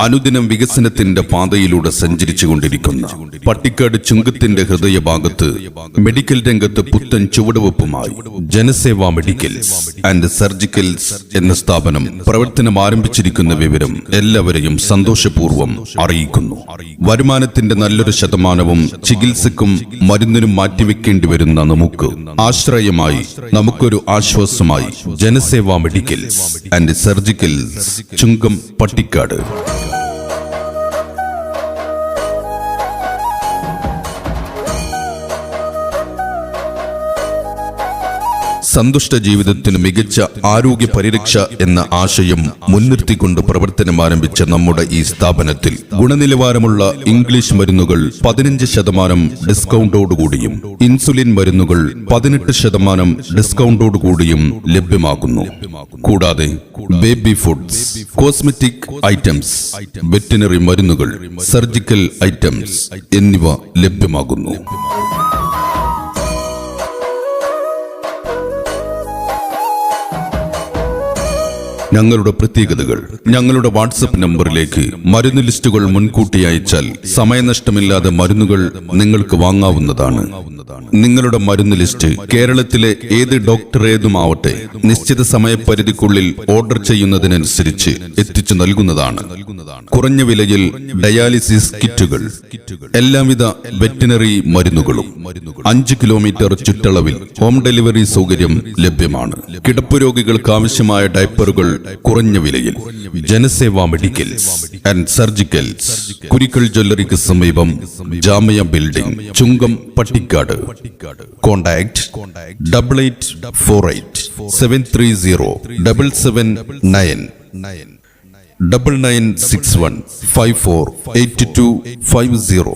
അനുദിനം വികസനത്തിന്റെ പാതയിലൂടെ സഞ്ചരിച്ചു കൊണ്ടിരിക്കുന്ന പട്ടിക്കാട് ചുങ്കത്തിന്റെ ഹൃദയഭാഗത്ത് മെഡിക്കൽ രംഗത്ത് പുത്തൻ ചുവടുവെപ്പുമായി ജനസേവാ മെഡിക്കൽസ് ആൻഡ് സർജിക്കൽസ് എന്ന സ്ഥാപനം പ്രവർത്തനം ആരംഭിച്ചിരിക്കുന്ന വിവരം എല്ലാവരെയും സന്തോഷപൂർവം അറിയിക്കുന്നു. വരുമാനത്തിന്റെ നല്ലൊരു ശതമാനവും ചികിത്സക്കും മരുന്നിനും മാറ്റിവെക്കേണ്ടി വരുന്ന നമുക്ക് ആശ്രയമായി നമുക്കൊരു ആശ്വാസമായി Janaseva medicals and surgicals Chungam Pattikkad. സന്തുഷ്ട ജീവിതത്തിന് മികച്ച ആരോഗ്യ പരിരക്ഷ എന്ന ആശയം മുൻനിർത്തിക്കൊണ്ട് പ്രവർത്തനം ആരംഭിച്ച നമ്മുടെ ഈ സ്ഥാപനത്തിൽ ഗുണനിലവാരമുള്ള ഇംഗ്ലീഷ് മരുന്നുകൾ പതിനഞ്ച് ശതമാനം ഡിസ്കൗണ്ടോടുകൂടിയും ഇൻസുലിൻ മരുന്നുകൾ പതിനെട്ട് ശതമാനം ഡിസ്കൗണ്ടോടുകൂടിയും ലഭ്യമാകുന്നു കൂടാതെ baby foods cosmetic items veterinary മരുന്നുകൾ സർജിക്കൽ ഐറ്റംസ് എന്നിവ ലഭ്യമാകുന്നു. ഞങ്ങളുടെ പ്രത്യേകതകൾ. ഞങ്ങളുടെ വാട്സപ്പ് നമ്പറിലേക്ക് മരുന്ന് ലിസ്റ്റുകൾ മുൻകൂട്ടി അയച്ചാൽ സമയനഷ്ടമില്ലാതെ മരുന്നുകൾ നിങ്ങൾക്ക് വാങ്ങാവുന്നതാണ്. നിങ്ങളുടെ മരുന്ന് ലിസ്റ്റ് കേരളത്തിലെ ഏത് ഡോക്ടറേതുമാവട്ടെ നിശ്ചിത സമയപരിധിക്കുള്ളിൽ ഓർഡർ ചെയ്യുന്നതിനനുസരിച്ച് എത്തിച്ചു നൽകുന്നതാണ്. കുറഞ്ഞ വിലയിൽ ഡയാലിസിസ് കിറ്റുകൾ എല്ലാവിധ വെറ്റിനറി മരുന്നുകളും അഞ്ച് കിലോമീറ്റർ ചുറ്റളവിൽ ഹോം ഡെലിവറി സൗകര്യം ലഭ്യമാണ്. കിടപ്പ് രോഗികൾക്ക് ആവശ്യമായ ഡയപ്പറുകൾ കുറഞ്ഞ വിലയിൽ. Janaseva medicals and surgicals Kurikkal ജ്വല്ലറിക്ക് സമീപം Jamaya building Chungam Pattikkad contact double eight four eight seven three zero double seven nine double nine six one five four eight two five zero